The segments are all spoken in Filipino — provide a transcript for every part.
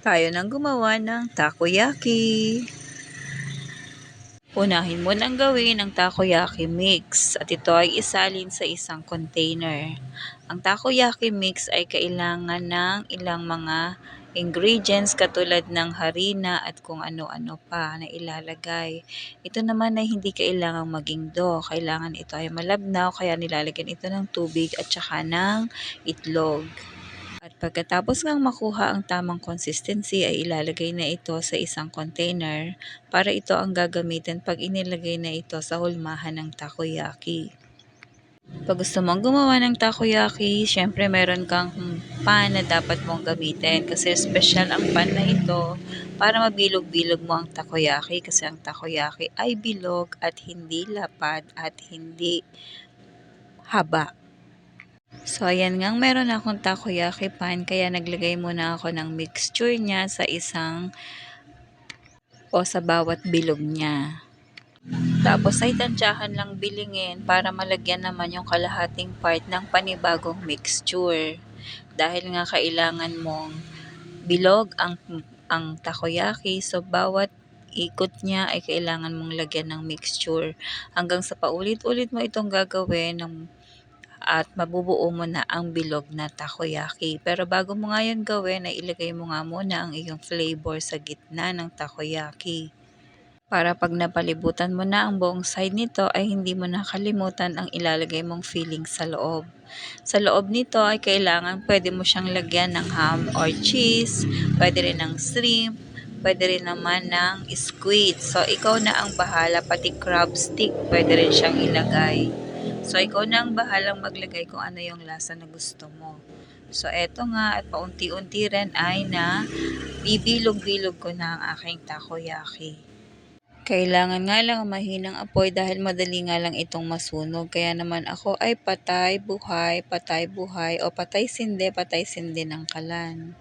tayo nang gumawa ng takoyaki. Unahin mo nang gawin ang takoyaki mix at ito ay isalin sa isang container. Ang takoyaki mix ay kailangan ng ilang mga ingredients katulad ng harina at kung ano-ano pa na ilalagay. Ito naman ay hindi kailangang maging dough. Kailangan ito ay malabnaw kaya nilalagyan ito ng tubig at saka ng itlog. At pagkatapos ngang makuha ang tamang consistency ay ilalagay na ito sa isang container para ito ang gagamitin pag inilagay na ito sa hulmahan ng takoyaki. Pag gusto mong gumawa ng takoyaki, syempre meron kang pan na dapat mong gamitin kasi special ang pan na ito para mabilog-bilog mo ang takoyaki kasi ang takoyaki ay bilog at hindi lapad at hindi haba. So, ayan nga, meron akong takoyaki pan, kaya naglagay muna ako ng mixture niya sa isang o sa bawat bilog niya. Tapos ay tansyahan lang bilingin para malagyan naman yung kalahating part ng panibagong mixture. Dahil nga kailangan mong bilog ang, ang takoyaki, so bawat ikot niya ay kailangan mong lagyan ng mixture. Hanggang sa paulit-ulit mo itong gagawin ng at mabubuo mo na ang bilog na takoyaki. Pero bago mo nga yun gawin, ay ilagay mo nga muna ang iyong flavor sa gitna ng takoyaki. Para pag napalibutan mo na ang buong side nito ay hindi mo nakalimutan ang ilalagay mong filling sa loob. Sa loob nito ay kailangan pwede mo siyang lagyan ng ham or cheese, pwede rin ng shrimp, pwede rin naman ng squid. So, ikaw na ang bahala, pati crab stick, pwede rin siyang ilagay. So, ikaw na ang bahalang maglagay kung ano yung lasa na gusto mo. So, eto nga, at paunti-unti rin ay na bibilog-bilog ko na ang aking takoyaki. Kailangan nga lang mahinang apoy dahil madali nga lang itong masunog. Kaya naman ako ay patay, buhay, patay, buhay, o patay sindi, patay sindi ng kalan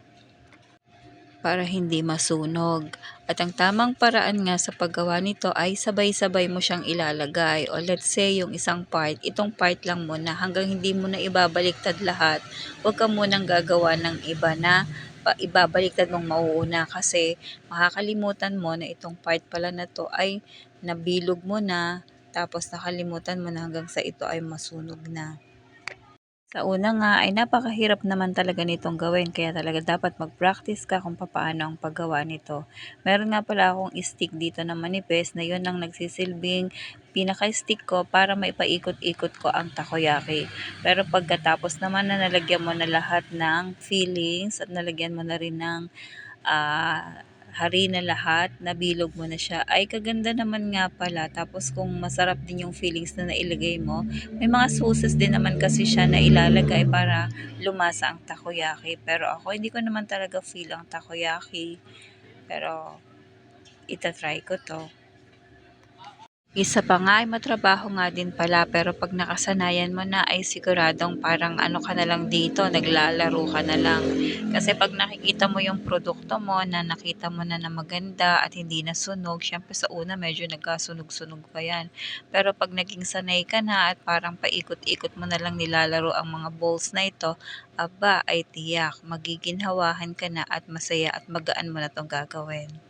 para hindi masunog. At ang tamang paraan nga sa paggawa nito ay sabay-sabay mo siyang ilalagay. O let's say yung isang part, itong part lang muna hanggang hindi mo na ibabaliktad lahat. Huwag ka munang gagawa ng iba na pa, ibabaliktad mong mauuna kasi makakalimutan mo na itong part pala na to ay nabilog mo na tapos nakalimutan mo na hanggang sa ito ay masunog na. Sa una nga ay napakahirap naman talaga nitong gawin kaya talaga dapat mag-practice ka kung paano ang paggawa nito. Meron nga pala akong stick dito na manipis na yun ang nagsisilbing pinaka-stick ko para maipaikot-ikot ko ang takoyaki. Pero pagkatapos naman na nalagyan mo na lahat ng fillings at nalagyan mo na rin ng uh, harina lahat, nabilog mo na siya. Ay, kaganda naman nga pala. Tapos kung masarap din yung feelings na nailagay mo, may mga sauces din naman kasi siya na ilalagay para lumasa ang takoyaki. Pero ako, hindi ko naman talaga feel ang takoyaki. Pero, itatry ko to. Isa pa nga ay matrabaho nga din pala pero pag nakasanayan mo na ay siguradong parang ano ka na lang dito, naglalaro ka na lang. Kasi pag nakikita mo yung produkto mo na nakita mo na na maganda at hindi na sunog, syempre sa una medyo nagkasunog-sunog pa yan. Pero pag naging sanay ka na at parang paikot-ikot mo na lang nilalaro ang mga bowls na ito, aba ay tiyak, magiginhawahan ka na at masaya at magaan mo na itong gagawin.